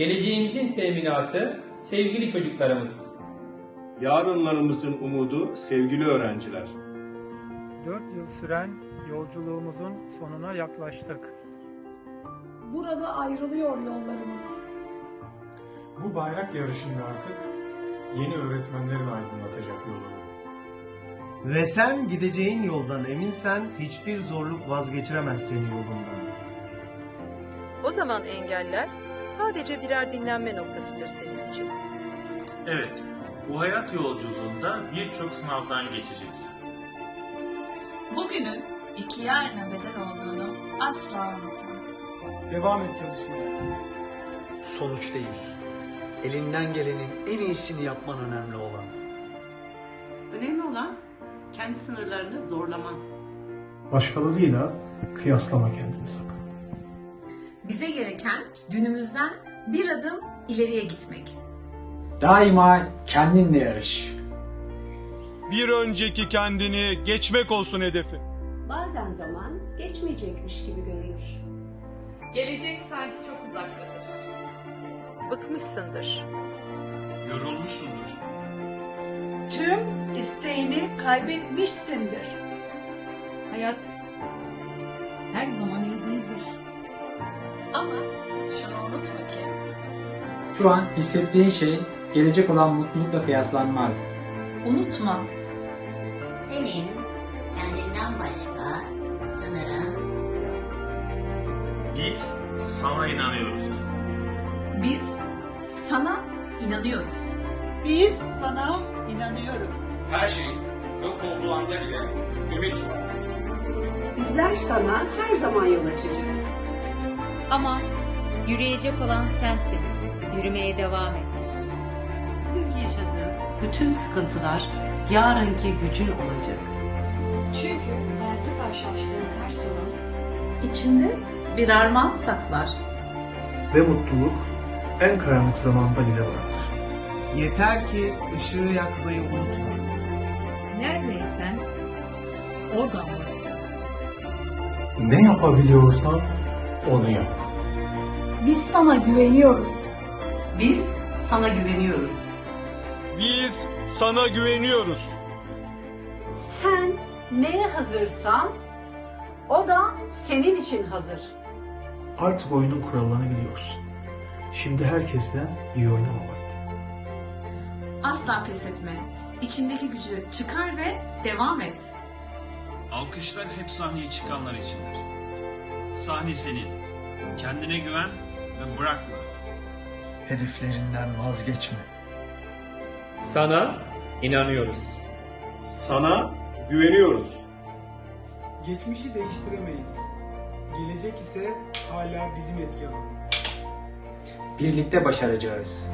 Geleceğimizin teminatı sevgili çocuklarımız. Yarınlarımızın umudu sevgili öğrenciler. 4 yıl süren yolculuğumuzun sonuna yaklaştık. Burada ayrılıyor yollarımız. Bu bayrak yarışında artık yeni öğretmenlerin aydınlatacak yolunu. Ve sen gideceğin yoldan eminsen hiçbir zorluk vazgeçiremez seni yolundan. O zaman engeller sadece birer dinlenme noktasıdır senin için. Evet, bu hayat yolculuğunda birçok sınavdan geçeceksin. Bugünün iki yarına bedel olduğunu asla unutma. Devam et çalışmaya. Sonuç değil. Elinden gelenin en iyisini yapman önemli olan. Önemli olan kendi sınırlarını zorlaman. Başkalarıyla kıyaslama kendini sakın. Bize gereken dünümüzden bir adım ileriye gitmek. Daima kendinle yarış. Bir önceki kendini geçmek olsun hedefi. Bazen zaman geçmeyecekmiş gibi görünür. Gelecek sanki çok uzaktadır. Bıkmışsındır. Yorulmuşsundur. Tüm isteğini kaybetmişsindir. Hayat her zaman. Ama şunu unutma ki Şu an hissettiğin şey gelecek olan mutlulukla kıyaslanmaz. unutma Senin kendinden başka sınırın Biz sana inanıyoruz. Biz sana inanıyoruz. Biz sana inanıyoruz. Her şeyin yok olduğu anda bile ümit var. Bizler sana her zaman yol açacağız. Ama yürüyecek olan sensin. Yürümeye devam et. Bugünkü yaşadığın bütün sıkıntılar yarınki gücün olacak. Çünkü hayatta karşılaştığın her sorun İçinde bir armağan saklar. Ve mutluluk en karanlık zamanda bile vardır. Yeter ki ışığı yakmayı unutma. neredeysen oradan başla. Ne yapabiliyorsan onu yap. Biz sana güveniyoruz. Biz sana güveniyoruz. Biz sana güveniyoruz. Sen neye hazırsan o da senin için hazır. Artık oyunun kurallarını biliyorsun. Şimdi herkesle iyi oynama vakti. Asla pes etme. İçindeki gücü çıkar ve devam et. Alkışlar hep sahneye çıkanlar içindir. Sahne senin. Kendine güven ve bırakma. Hedeflerinden vazgeçme. Sana inanıyoruz. Sana güveniyoruz. Geçmişi değiştiremeyiz. Gelecek ise hala bizim etki alanımız. Birlikte başaracağız.